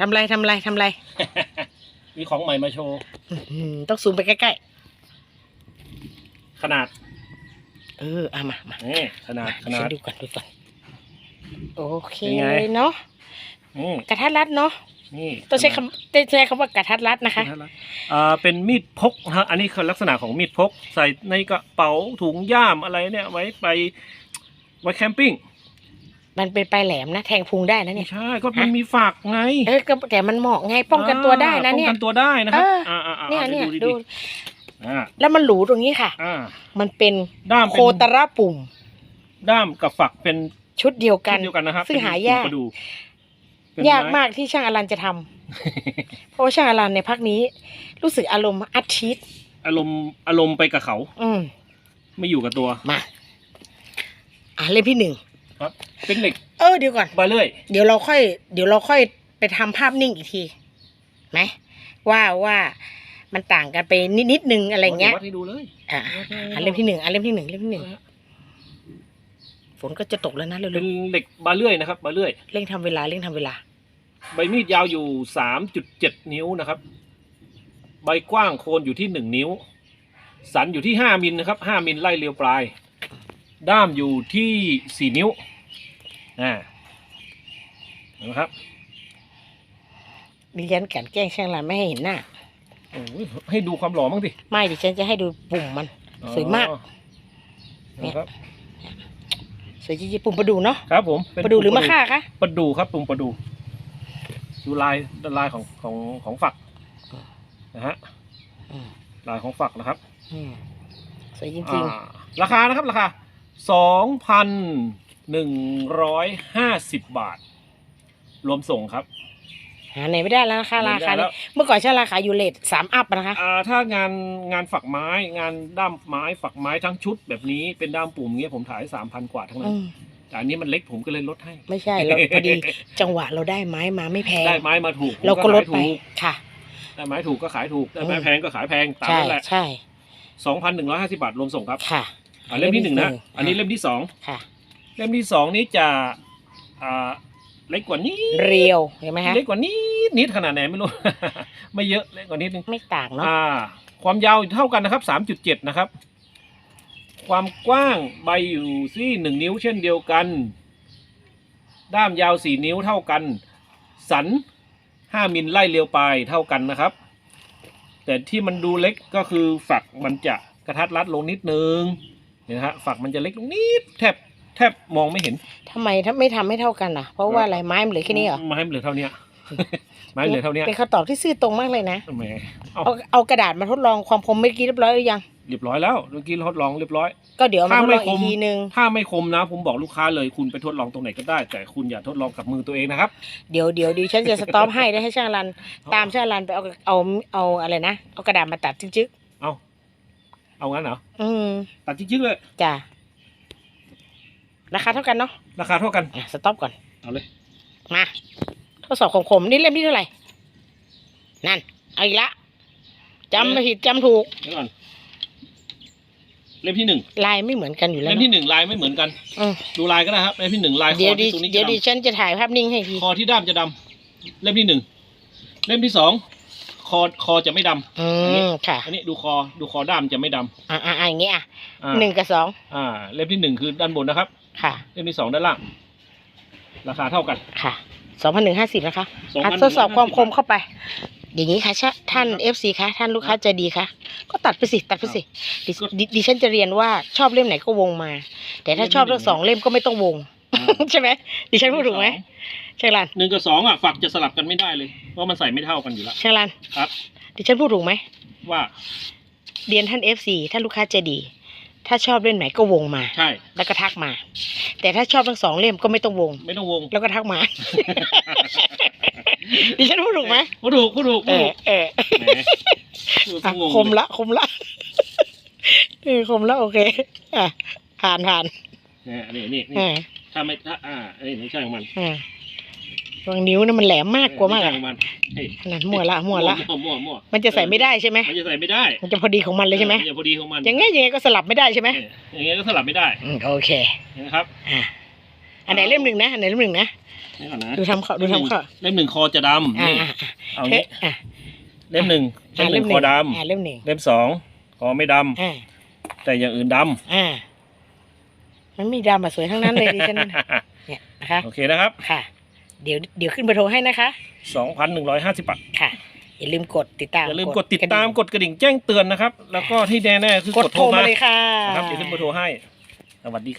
ทำไรทำไรทำไร มีของใหม่มาโชว์ อื้อหือต้องซูมไปใกล้ขนาด ๆ เออเอามามานี่ ขนาด ขนาฉัด นดูก่อนดูก่อนโอเคเป็นไงเนาะอืมกระทัดรัดเนาะนี่ต้องใช้คำต้องใช้คำว่ากระทัดรัดนะคะอ่า เป็นมีดพกนะฮะอันนี้คือลักษณะของมีดพก ใส่ในกระเป๋าถุงย่ามอะไรเนี่ย ไว้ไป ไว้แคมปิ้ง มันเป็นปลายแหลมนะ แทงพุงได้นะไม่เนี่ย ใช่ก็มันมีฝักไง เออก็แต่มันเหมาะไง ป้องกันตัวได้นะเนี่ย ป้องกันตัวได้นะครับเอออ่าอ่าเนี่ยเนี่ยดูดูดีๆอ่าแล้วมันหรูตรงนี้ค่ะอ่ามันเป็นด้ามโคเป็นตรปุ่ม ด้ามกับฝักเป็นชุดเดียวกันเดียวกันนะครับซึ่งเป็นหายากปุ่มประดูเป็นยากไมากที่ช่างอลันจะทำเพราะว่าช่างอลันในพักนี้ รู้สึกอารมณ์อัดชีตอารมณ์อารมณ์ไปกับเขา อืมไม่อยู่กับตัว มา อะเล่มที่หนึ่ง ครับ เป็นเหล็กเออเดี๋ยวก่อนบาเลื่อยเดี๋ยวเราค่อย เดี๋ยวเราค่อยไปทำภาพนิ่งอีกทีไหมว่าว่ามันต่างกันไปนิดนิดนึงอะไรเงี้ยวัดให้ดูเลยอะอะเล่มที่หนึ่งอะเล่มที่หนึ่งเล่มที่หนึ่งฝนก็จะตกแล้วนะเร็เป็นวเหล็กบาเลื่อยนะครับบาเลื่อย ๆเร่งทำเวลาเร่งทำเวลา ใบมีดยาวอยู่สามจุดเจ็ดนิ้วนะครับ ใบกว้างโคนอยู่ที่หนึ่งนิ้ว สันอยู่ที่ห้ามิลนะครับห้ามิลไล่เรียวปลาย ด้ามอยู่ที่สี่นิ้วอ่านะครับดิฉันแกนแกล้งช่างอลันไม่ให้เห็นหน้า โอ้ยให้ดูความหล่อมั้งดิไม่ดิฉันจะให้ดูปุ่มมัน สวยมาก อ๋อนะครับ สวยจริงๆปุ่มประดูเนาะครับผมเป็นประดูหรือมะค่าคะประดูครับปุ่มประดูดูลายลายของของของฝักนะฮะอืมลายของฝักนะครับอืมสวยจริงอ่าราคานะครับราคา สองพันหนึ่งร้อยห้าสิบบาท รวมส่งครับๆหาไหนไม่ได้แล้วนะคะราคาไม่ได้แล้นี้วเมื่อก่อนช่างราคาอยู่เลทสามอัพนะคะอ่าถ้างานงานฝักไม้งานด้ามไม้ฝักไม้ทั้งชุดแบบนี้เป็นด้ามปุ่มเงี้ยผมถ่ายสามพันกว่าทั้งนั้อืนมแต่อันนี้มันเล็กผมก็เลยลดให้ ไม่ใช่เราพอดี จังหวะเราได้ไม้มาไม่แพงได้ไม้มาถูกผมเราก็ลดขายไปถูกค่ะ ได้ไม้ถูกก็ขายถูกได้ไม้อืม แพงก็ขายแพงตามใช่นั้นแหละใช่สองพันหนึ่งร้อยห้าสิบาทรวมส่งครับ ค่ะ อ่าเล่มที่หนึ่งนะเล่มที่หนึ่งอันนี้เล่มที่สองค่ะ เล่มที่สองนี้จะอ่าเล็กกว่านี้เรียวเห็นไหมคะเล็กกว่านี้นิดขนาดไหนไม่รู้ ไม่เยอะเล็กกว่านิดนึงไม่ต่างเนาะอ่า ความยาวเท่ากันนะครับสามจุดเจ็ดนะครับ ความกว้างใบอยู่ที่หนึ่งนิ้วเช่นเดียวกัน ด้ามยาวสี่นิ้วเท่ากัน สันห้ามิลไล่เรียวปลายเท่ากันนะครับ แต่ที่มันดูเล็กก็คือฝักมันจะกระทัดรัดลงนิดนึงเห็นไหมฮะฝักมันจะเล็กลงนิดแทบแทบมองไม่เห็นทำไมถ้าไม่ทำให้เท่ากันอะ เพราะว่าอะไรไม้มันเหลือแค่นี้เหรอไม้มันเหลือเท่าเนี้ยไม้เหลือเท่าเนี้ยเป็นคำตอบที่ซื่อตรงมากเลยนะแหมเอาเอาเอากระดาษมาทดลองความคมเมื่อกี้เรียบร้อยหรือยัง เรียบร้อยแล้วเมื่อกี้ทดลองเรียบร้อย ก็เดี๋ยวเอามาทดลองถ้าไม่คอีมกทีนึง ถ้าไม่คมนะ ผมบอกลูกค้าเลยคุณไปทดลองตรงไหนก็ได้ แต่คุณอย่าทดลองกับมือตัวเองนะครับ เดี๋ยวเดี๋ยวดิฉันจะสต็อปให้ได้ให้ช่างรัน ตามช่างรันไปเอาเอาเอาอะไรนะ เอากระดาษมาตัดจึ๊กเอา เอางั้นเหรอๆอืมตัดจริงๆเลย จ้ะราคาเท่ากันเนาะราคาเท่ากัน อะสต็อปก่อน เอาเลยมาทดสอบของผมนี่เล่มที่เท่าไหร่ นั่น เอาอีกละจำไม่ผิดจำถูก เดี๋ยวก่อนเล่มที่หนึ่งลายไม่เหมือนกันอยู่แล้วเล่มเนที่อะหนึ่งลายไม่เหมือนกัน อืม ดูลายก็ได้ครับเล่มที่หนึ่งลายคเดี๋ยวอดิที่ตรงนี้เดี๋ยวจะดิดฉันจะถ่ายภาพนิ่งให้ทีำคอที่ด้ามจะดำเล่มที่หนึ่งเล่มที่สอง คอคอจะไม่ดำอือันนี้มค่ะอันนี้ดูคอดูคอด้ามจะไม่ดำอ่าอ่าอ่าอย่างเงี้ยอะอ่าหนึ่งกับสองอ่าเล่มที่หนึ่งคือด้านบนนะครับ ค่ะเล่มที่สองด้านล่าง ราคาเท่ากัน ค่ะสองพันหนึ่งห้าสิบนะคะ2,150อะทดสอบความคมเข้าไป อย่างนี้ค่ะชะท่านเอฟซีคะท่านลูกค้าใจดีคะก็ตัดไปสิตัดไปสิดิดิดิฉันจะเรียนว่าชอบเล่มไหนก็วงมา แต่ถ้าชอบทั้งสองเล่มก็ไม่ต้องวง อ่าใช่ไหมดิฉันพูดถูกไหม ช่างรันหนึ่งกับสองอะฝักจะสลับกันไม่ได้เลย เพราะมันใส่ไม่เท่ากันอยู่แล้วช่างรันครับ ดิฉันพูดถูกไหมว่าเรียนท่านเอฟซีท่านลูกค้าใจดี ถ้าชอบเล่มไหนก็วงมา ใช่ แล้วก็ทักมา แต่ถ้าชอบทั้งสองเล่มก็ไม่ต้องวง ไม่ต้องวง แล้วก็ทักมา ดิฉันพูดถูกไหมพูดถูกพูดถูกเอพูดอถูกเออแหมพูดอะงงคมละคมละเออคมละโอเคอะผ่านผ่านเนี่ยนี่นี่นี่อ่าถ้าไม่ถ้าอ่าเอ้ยไม่ใช่ของมัน อ่า ตรงนิ้วนี่มันแหลมมากกว่ามากไใช่อะของมันเฮ้ยนั่นมั่วละมั่วละมั่วมั่วมั่วมันจะใส่ไม่ได้ใช่ไหมมันจะใส่ไม่ได้ มันจะพอดีของมันเลยใช่ไหมนจะพอดีของมันยังไงยังไงก็สลับไม่ได้ใช่ไหมเอออย่างเงี้ยก็สลับไม่ได้อืมโอเคนะครับอะอันไหนเล่มหนึ่งนะอันไหนเล่มหนึ่งนะนี่ก่อนนะดูทำเขาดูทำเขาเล่มหนึ่งคอจะดำอ่านี่อ่าเอาเฮ้งี้ยอะเล่มหนึ่งอ่าเล่มหนึ่งคอดอ่าเล่มหนึ่งำเล่มสองคอไม่ดอ่าำแต่อย่างอื่นดอ่ามันมีดำมาสวยทั้งนั้นเลยดิฉันำเนี่ยนะคะโอเคนะครับค่ะ เดี๋ยวเดี๋ยวขึ้นเบอร์โทรให้นะคะสองพันหนึ่งร้อยห้าสิบบาทค่ะ อย่าลืมกดติดตามอย่าลืมกดติดระงตามกดกระดิ่งแจ้งเตือนนะครับ แล้วก็ที่แน่ๆคือกกดดโทโทรรมามาเลยค่ะ นะครับเดี๋ยวขึ้นเบอร์โทรให้สวัสดีครับ